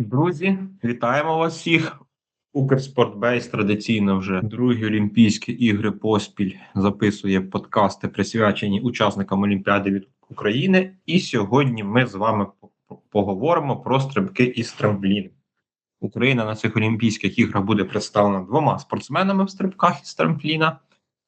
Друзі, вітаємо вас всіх. Укрспортбейс традиційно вже другі Олімпійські ігри поспіль записує подкасти, присвячені учасникам Олімпіади від України. І сьогодні ми з вами поговоримо про стрибки із трампліну. Україна на цих Олімпійських іграх буде представлена двома спортсменами в стрибках із трампліна.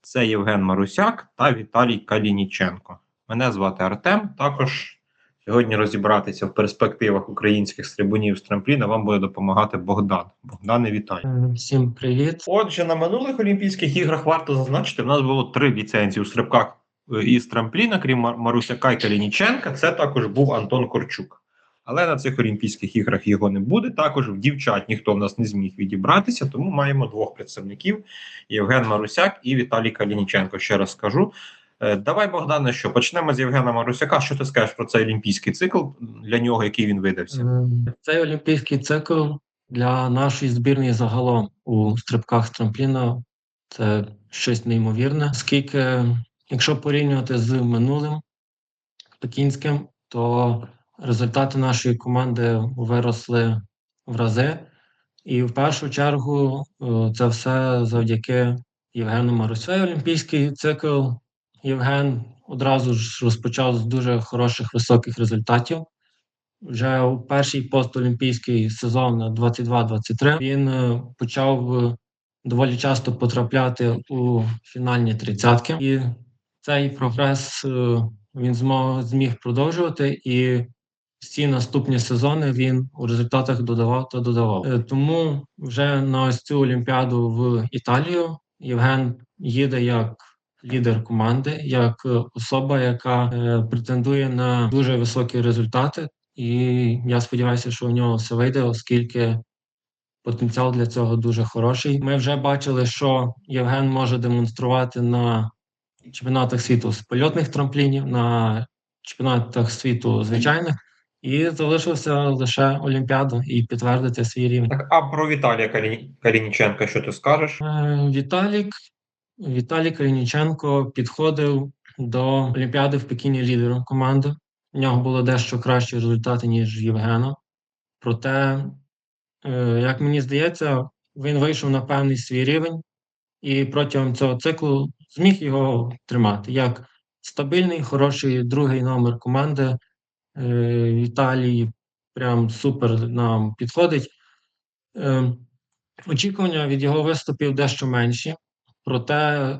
Це Євген Марусяк та Віталій Калініченко. Мене звати Артем. Також Сьогодні розібратися в перспективах українських стрибунів з трампліна вам буде допомагати Богдан. Богдане, вітаю. Е, Всім привіт. Отже, на минулих Олімпійських іграх варто зазначити, в нас було три ліцензії у стрибках е, із трампліна, крім Мар- Марусяка і Калініченка. Це також був Антон Корчук. Але на цих Олімпійських іграх його не буде. Також в дівчат ніхто в нас не зміг відібратися, тому маємо двох представників: Євген Марусяк і Віталій Калініченко. Ще раз скажу. Е, Давай, Богдане, що почнемо з Євгена Марусяка. Що ти скажеш про цей олімпійський цикл для нього, який він видався? Е, Цей олімпійський цикл для нашої збірної загалом у стрибках з трампліна це щось неймовірне, оскільки, якщо порівнювати з минулим пекінським, то результати нашої команди виросли в рази. І в першу чергу е, це все завдяки Євгену Марусю. Олімпійський цикл Євген одразу ж розпочав з дуже хороших високих результатів. Вже у перший постолімпійський сезон на 22-23 він е, почав е, доволі часто потрапляти у фінальні тридцятки, і цей прогрес е, він змог зміг продовжувати. І всі наступні сезони він у результатах додавав та додавав. Тому вже на ось цю олімпіаду в Італію Євген їде як лідер команди, як особа, яка е, претендує на дуже високі результати. І я сподіваюся, що в нього все вийде, оскільки потенціал для цього дуже хороший. Ми вже бачили, що Євген може демонструвати на чемпіонатах світу з польотних трамплінів, на чемпіонатах світу звичайних, і залишилося лише Олімпіаду і підтвердити свій рівень. Так, а про Віталія Каліні... Калініченка, що ти скажеш? Е, Віталік Віталій Калініченко підходив до Олімпіади в Пекіні лідером команди. У нього було дещо кращі результати, ніж Євгена. Проте, е, як мені здається, він вийшов на певний свій рівень і протягом цього циклу зміг його тримати як стабільний, хороший другий номер команди. Е, Віталій прям супер нам підходить. Е, Очікування від його виступів дещо менші, проте е,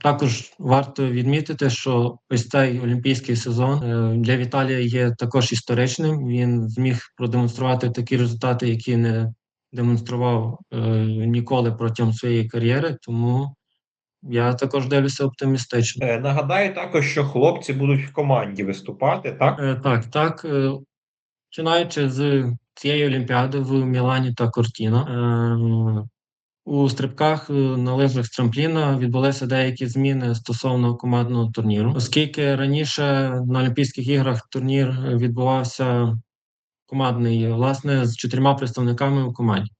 також варто відмітити, що ось цей олімпійський сезон е, для Віталія є також історичним. Він зміг продемонструвати такі результати, які не демонстрував е, ніколи протягом своєї кар'єри. Тому я також дивлюся оптимістично. Нагадаю також, що хлопці будуть в команді виступати, так? Так, так. Починаючи з цієї олімпіади в Мілані та Кортіно. Е, У стрибках е, на лижах з трампліна відбулися деякі зміни стосовно командного турніру, оскільки раніше на Олімпійських іграх турнір е, відбувався командний, власне, з чотирма представниками у команді.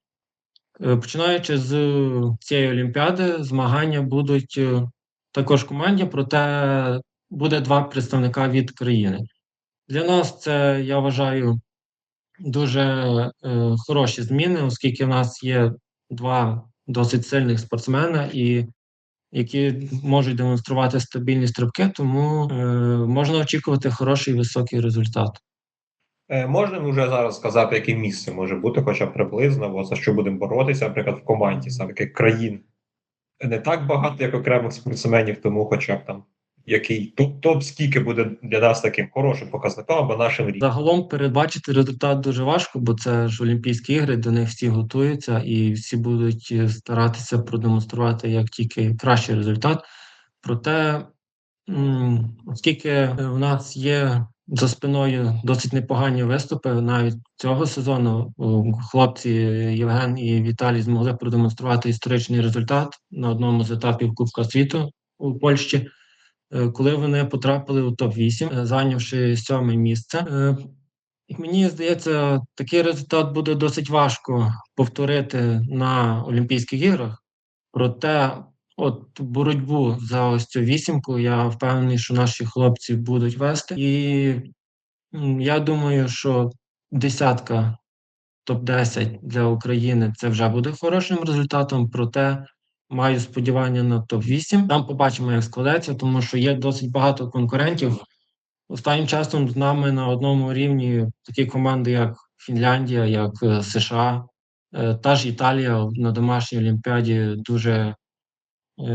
Е, Починаючи з цієї олімпіади, змагання будуть е, також команді, проте буде два представника від країни. Для нас це, я вважаю, дуже е, хороші зміни, оскільки в нас є два досить сильних спортсмена, і які можуть демонструвати стабільні стрибки, тому е, можна очікувати хороший високий результат. Е, можна вже зараз сказати, яке місце може бути, хоча б приблизно, бо за що будемо боротися, наприклад, в команді саме країн. Не так багато, як окремих спортсменів, тому хоча б там який топ, скільки буде для нас таким хорошим показником або нашим рівнем. Загалом передбачити результат дуже важко, бо це ж Олімпійські ігри, до них всі готуються і всі будуть е, старатися продемонструвати як тільки кращий результат. Проте, оскільки в нас є за спиною досить непогані виступи, навіть цього сезону хлопці Євген і Віталій змогли продемонструвати історичний результат на одному з етапів Кубка світу у Польщі. Е, коли вони потрапили у топ-8, е, зайнявши сьоме місце. Е, мені здається, такий результат буде досить важко повторити на Олімпійських іграх. Проте, от боротьбу за ось цю вісімку, я впевнений, що наші хлопці будуть вести. І я думаю, що десятка топ-10 для України це вже буде хорошим результатом. Проте маю сподівання на топ-8. Там побачимо, як складеться, тому що є досить багато конкурентів. Останнім часом з нами на одному рівні такі команди, як Фінляндія, як е, США, е, та ж Італія на домашній олімпіаді дуже е,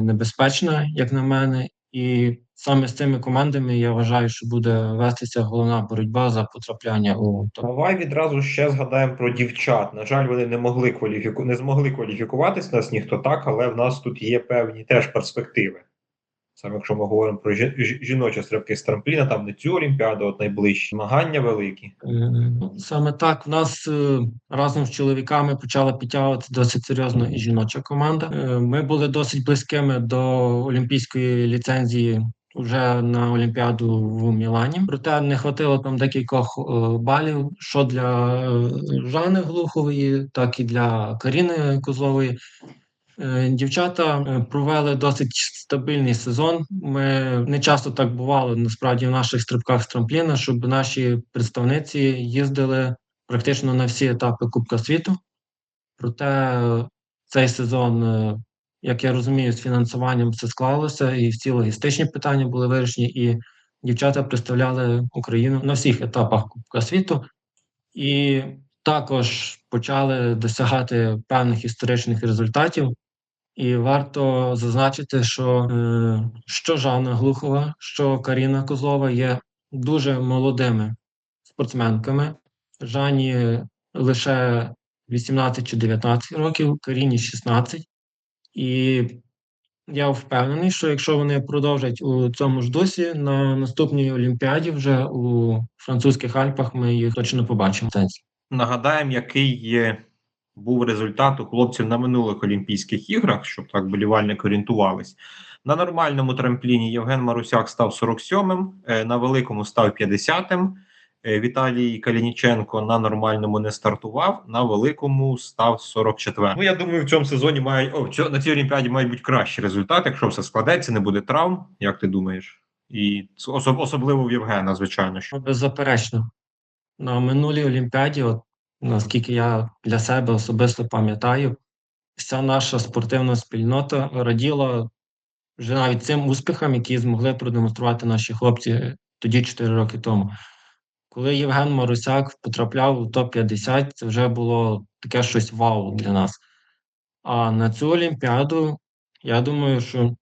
небезпечна, як на мене. І саме з цими командами я вважаю, що буде вестися головна боротьба за потрапляння у. Давай відразу ще згадаємо про дівчат. На жаль, вони не могли кваліфіку... не змогли кваліфікуватись, нас ніхто так, але в нас тут є певні теж перспективи. Саме якщо ми говоримо про жі- жі- жіночі стрибки з трампліна, там не цю олімпіаду, от найближчі змагання великі. Е, Саме так в нас е, разом з чоловіками почала підтягувати досить серйозно і жіноча команда. Е, Ми були досить близькими до олімпійської ліцензії вже на Олімпіаду в Мілані. Проте не хватило там декількох е, балів, що для е, Жани Глухової, так і для Каріни Козлової. Е, Дівчата провели досить стабільний сезон. Ми не часто так бувало насправді в наших стрибках з трампліна, щоб наші представниці їздили практично на всі етапи Кубка світу. Проте цей сезон, як я розумію, з фінансуванням все склалося, і всі логістичні питання були вирішені, і дівчата представляли Україну на всіх етапах Кубка світу. І також почали досягати певних історичних результатів. І варто зазначити, що, е, що Жанна Глухова, що Каріна Козлова є дуже молодими спортсменками. Жанні лише 18 чи 19 років, Каріні 16. І я впевнений, що якщо вони продовжать у цьому ж дусі, на наступній Олімпіаді вже у французьких Альпах ми їх точно побачимо. Нагадаємо, який є, був результат у хлопців на минулих Олімпійських іграх, щоб так болівальники орієнтувались. На нормальному трампліні Євген Марусяк став 47-м, е, на великому став 50-м. Е, Віталій Калініченко на нормальному не стартував, на великому став 44. Ну я думаю, в цьому сезоні має о, на цій олімпіаді мають бути кращі результати, якщо все складеться, не буде травм. Як ти думаєш? І особ- особливо в Євгена, звичайно. Що Беззаперечно. На минулій Олімпіаді, от, наскільки я для себе особисто пам'ятаю, вся наша спортивна спільнота раділа вже навіть цим успіхам, які змогли продемонструвати наші хлопці тоді 4 роки тому. Коли Євген Марусяк потрапляв у топ-50, це вже було таке щось вау для нас. А на цю Олімпіаду, я думаю, що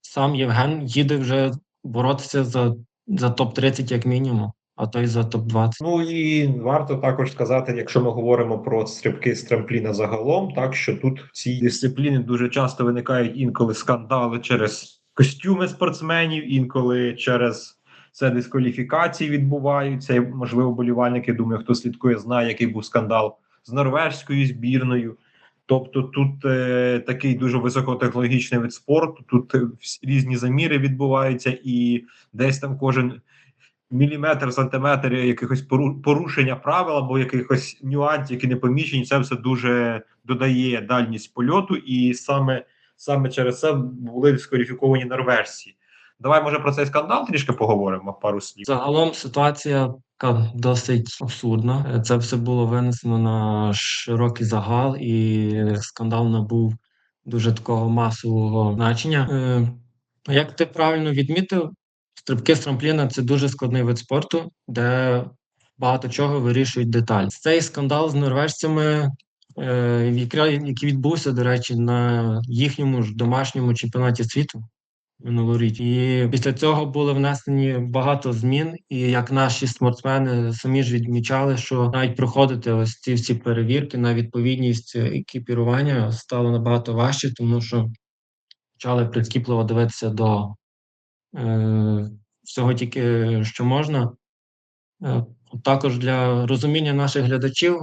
сам Євген їде вже боротися за, за топ-30 як мінімум, а то й за топ-20. Ну і варто також сказати, якщо ми говоримо про стрибки з трампліна загалом, так що тут в цій дисципліні дуже часто виникають інколи скандали через костюми спортсменів, інколи через це дискваліфікації відбуваються. І, можливо, болівальники, думаю, хто слідкує, знає, який був скандал з норвежською збірною. Тобто тут е, такий дуже високотехнологічний вид спорту, тут е, різні заміри відбуваються, і десь там кожен міліметр, сантиметр якихось пору- порушення правил або якихось нюансів, які не помічені, це все дуже додає дальність польоту, і саме, саме через це були дискваліфіковані норвежці. Давай, може, про цей скандал трішки поговоримо пару слів. Загалом ситуація така досить абсурдна. Це все було винесено на широкий загал, і скандал набув дуже такого масового значення. Е, Як ти правильно відмітив, стрибки з трампліна це дуже складний вид спорту, де багато чого вирішують деталі. Цей скандал з норвежцями, е, який який відбувся, до речі, на їхньому ж домашньому чемпіонаті світу минулоріч. І після цього були внесені багато змін. І як наші спортсмени самі ж відмічали, що навіть проходити ось ці всі перевірки на відповідність екіпірування стало набагато важче, тому що почали прискіпливо дивитися до е, всього тільки що можна. Е, також для розуміння наших глядачів,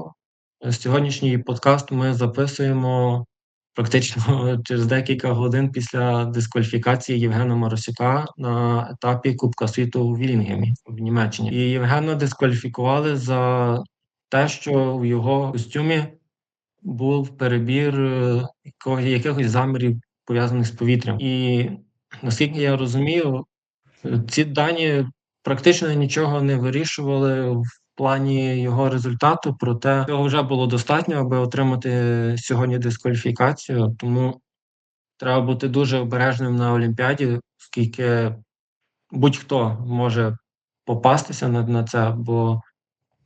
е, сьогоднішній подкаст ми записуємо практично через декілька годин після дискваліфікації Євгена Маросюка на етапі Кубка світу у Вілінгемі в Німеччині. І Євгена дискваліфікували за те, що в його костюмі був перебір е, якихось замірів пов'язаних з повітрям. І наскільки я розумію, ці дані практично нічого не вирішували в плані його результату, проте цього вже було достатньо, аби отримати сьогодні дискваліфікацію. Тому треба бути дуже обережним на Олімпіаді, оскільки будь-хто може попастися на, на це, бо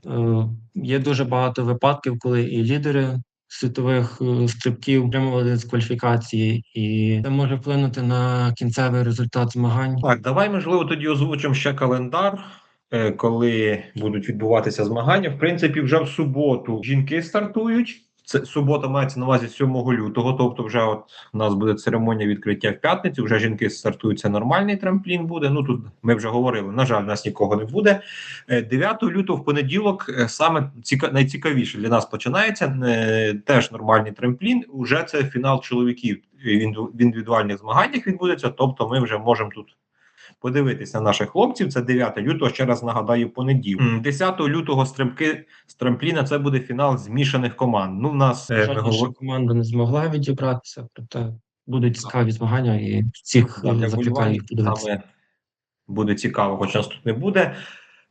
е, є дуже багато випадків, коли і лідери світових е, стрибків отримували дискваліфікації, і це може вплинути на кінцевий результат змагань. Так, давай, можливо, тоді озвучимо ще календар, коли будуть відбуватися змагання. В принципі, вже в суботу жінки стартують. Це субота мається на увазі 7 лютого. Тобто, вже от у нас буде церемонія відкриття в п'ятницю. Вже жінки стартують. Це нормальний трамплін буде. Ну тут ми вже говорили. На жаль, нас нікого не буде. Е, 9 лютого в понеділок е, саме ціка... найцікавіше для нас починається. Е, Теж нормальний трамплін. Уже це фінал чоловіків в індивідуальних змаганнях відбудеться. Тобто, ми вже можемо тут подивитися на наших хлопців. Це 9 лютого, ще раз нагадаю, понеділок. М, 10 лютого стрибки з трампліна це буде фінал змішаних команд. Ну, в нас е, говоримо. команда не змогла відібратися, проте будуть цікаві змагання і всіх е, закликаю подивитися. буде цікаво, хоч нас тут не буде.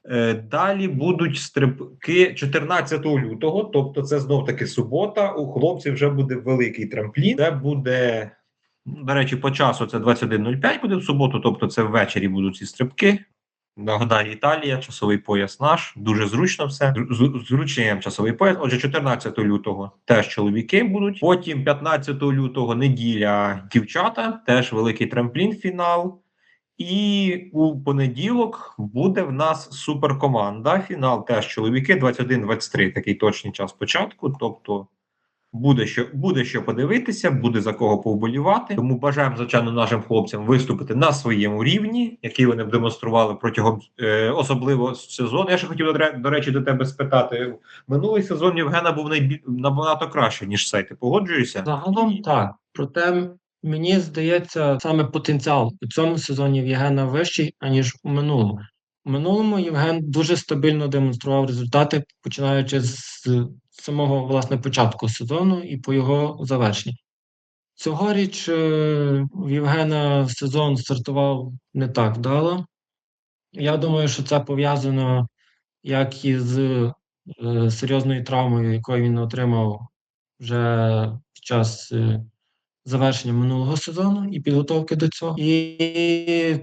Е, Далі будуть стрибки 14 лютого, тобто це знов таки субота. У хлопців вже буде великий трамплін. Це буде, до речі, по часу це 21.05 буде в суботу, тобто це ввечері будуть ці стрибки. Нагадаю, Італія, часовий пояс наш, дуже зручно все. З- Зручний часовий пояс. Отже, 14 лютого теж чоловіки будуть. Потім 15 лютого неділя дівчата, теж великий трамплін фінал. І у понеділок буде в нас суперкоманда. Фінал теж чоловіки 21-23, такий точний час початку. Тобто буде що буде що подивитися, буде за кого повболівати. Тому бажаємо звичайно нашим хлопцям виступити на своєму рівні, який вони демонстрували протягом е, особливо сезону. Я ще хотів до, речі до тебе спитати. Минулий сезон Євгена був найбі... набагато краще ніж цей. Ти погоджуєшся? Загалом так. Проте мені здається, саме потенціал у цьому сезоні Євгена вищий, аніж у минулому. У минулому Євген дуже стабільно демонстрував результати, починаючи з самого власне початку сезону і по його завершенні. Цьогоріч е, в Євгена сезон стартував не так вдало. Я думаю, що це пов'язано як із е, серйозною травмою, якою він отримав вже під час е, завершення минулого сезону і підготовки до цього. І,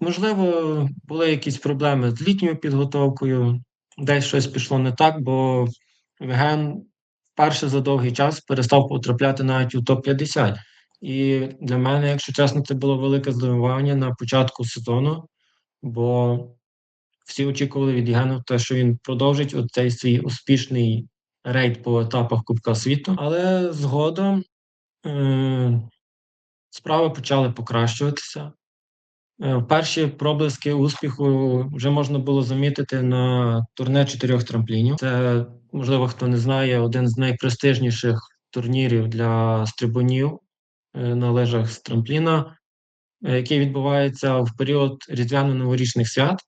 можливо, були якісь проблеми з літньою підготовкою, десь щось пішло не так, бо Євген вперше за довгий час перестав потрапляти навіть у топ-50. І для мене, якщо чесно, це було велике здивування на початку сезону, бо всі очікували від Євгена те, що він продовжить цей свій успішний рейд по етапах Кубка світу, але згодом е, справи почали покращуватися. Е, Перші проблиски успіху вже можна було замітити на турне чотирьох трамплінів. Це, можливо, хто не знає, один з найпрестижніших турнірів для стрибунів е, на лежах з трампліна, е, який відбувається в період різдвяно-новорічних свят.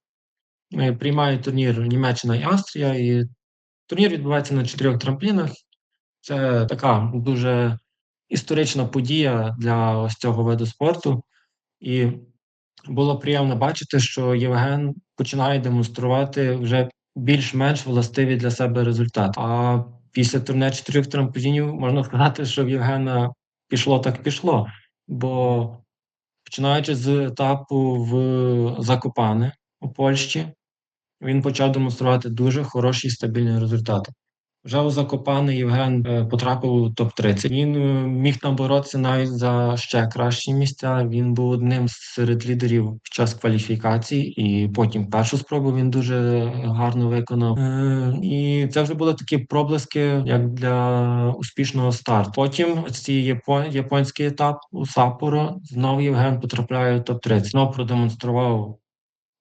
Приймає турнір Німеччина і Австрія, і турнір відбувається на чотирьох трамплінах. Це така дуже історична подія для ось цього виду спорту. І було приємно бачити, що Євген починає демонструвати вже більш-менш властиві для себе результати. А після турне чотирьох трамплінів можна сказати, що в Євгена пішло так пішло. Бо починаючи з етапу в Закопане у Польщі, він почав демонструвати дуже хороші стабільні результати. Вже у Закопане Євген е, потрапив у топ-30. Він е, міг там боротися навіть за ще кращі місця. Він був одним серед лідерів під час кваліфікацій, і потім першу спробу він дуже гарно виконав. Е, І це вже були такі проблиски, як для успішного старту. Потім цей японський етап у Саппоро знову Євген потрапляє у топ-30. Знову продемонстрував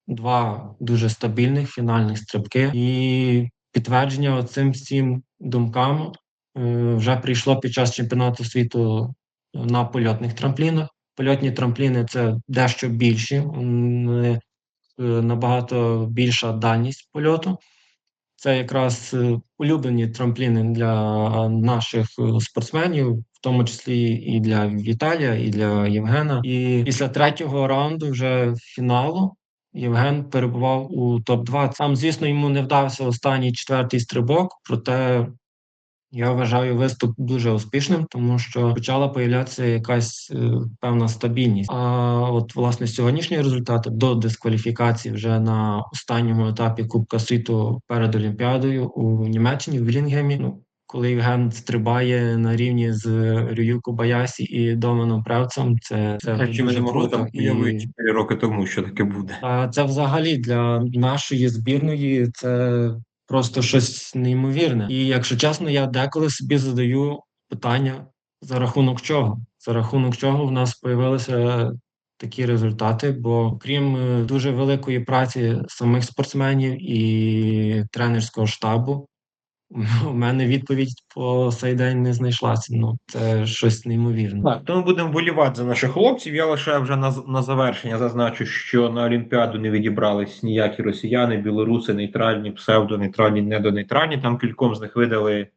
два дуже стабільних фінальних стрибки, і підтвердження цим всім думкам е, вже прийшло під час чемпіонату світу на польотних трамплінах. Польотні трампліни це дещо більші, е, набагато більша дальність польоту. Це якраз е, улюблені трампліни для наших спортсменів, в тому числі і для Віталія, і для Євгена. І після третього раунду вже фіналу Євген перебував у топ-2. Там, звісно, йому не вдався останній четвертий стрибок, проте я вважаю виступ дуже успішним, тому що почала появлятися якась е, певна стабільність. А от власне сьогоднішні результати до дискваліфікації вже на останньому етапі Кубка світу перед Олімпіадою у Німеччині в Вілінгемі. Ну коли Євген стрибає на рівні з Рюю Кобаясі і Доменом Превцем, це, це Чи ми не могли там І- уявити 4 роки тому, що таке буде? а це взагалі для нашої збірної це просто щось неймовірне. І якщо чесно, я деколи собі задаю питання, за рахунок чого? За рахунок чого в нас появилися такі результати? Бо крім е, дуже великої праці самих спортсменів і тренерського штабу, у мене відповідь по цей день не знайшлася. Ну це щось неймовірне. Так, то ми будемо болівати за наших хлопців. Я лише вже на, на завершення зазначу, що на Олімпіаду не відібрались ніякі росіяни, білоруси, нейтральні, псевдонейтральні, недонейтральні. Там кільком з них видали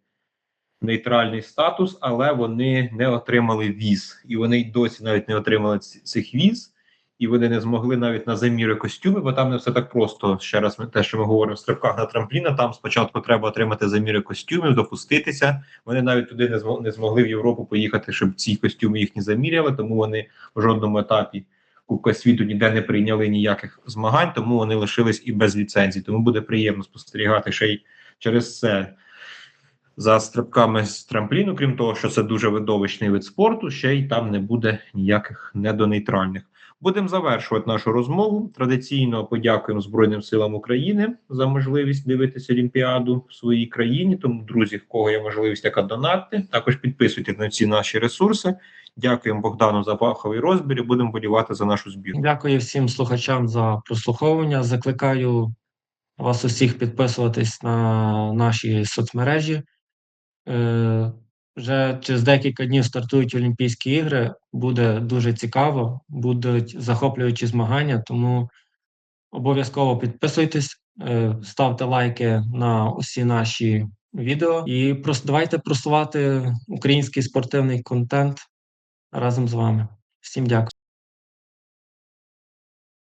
нейтральний статус, але вони не отримали віз. І вони й досі навіть не отримали цих віз. І вони не змогли навіть на заміри костюми, бо там не все так просто. Ще раз ми те, що ми говоримо в стрибках на трампліна. Там спочатку треба отримати заміри костюмів, допуститися. Вони навіть туди не змо- не змогли в Європу поїхати, щоб ці костюми їхні заміряли. Тому вони в жодному етапі Кубка світу ніде не прийняли ніяких змагань, тому вони лишились і без ліцензій. Тому буде приємно спостерігати ще й через це за стрибками з трампліну. Крім того, що це дуже видовищний вид спорту, ще й там не буде ніяких недонейтральних. Будемо завершувати нашу розмову. Традиційно подякуємо Збройним силам України за можливість дивитися Олімпіаду в своїй країні. Тому, друзі, в кого є можливість, яка донатити, також підписуйтесь на ці наші ресурси. Дякуємо Богдану за фаховий розбір. і Будемо болівати за нашу збірну. Дякую всім слухачам за прослуховування. Закликаю вас усіх підписуватись на наші соцмережі. Вже через декілька днів стартують Олімпійські ігри. Буде дуже цікаво, будуть захоплюючі змагання, тому обов'язково підписуйтесь, е, ставте лайки на усі наші відео і просто давайте просувати український спортивний контент разом з вами. Всім дякую.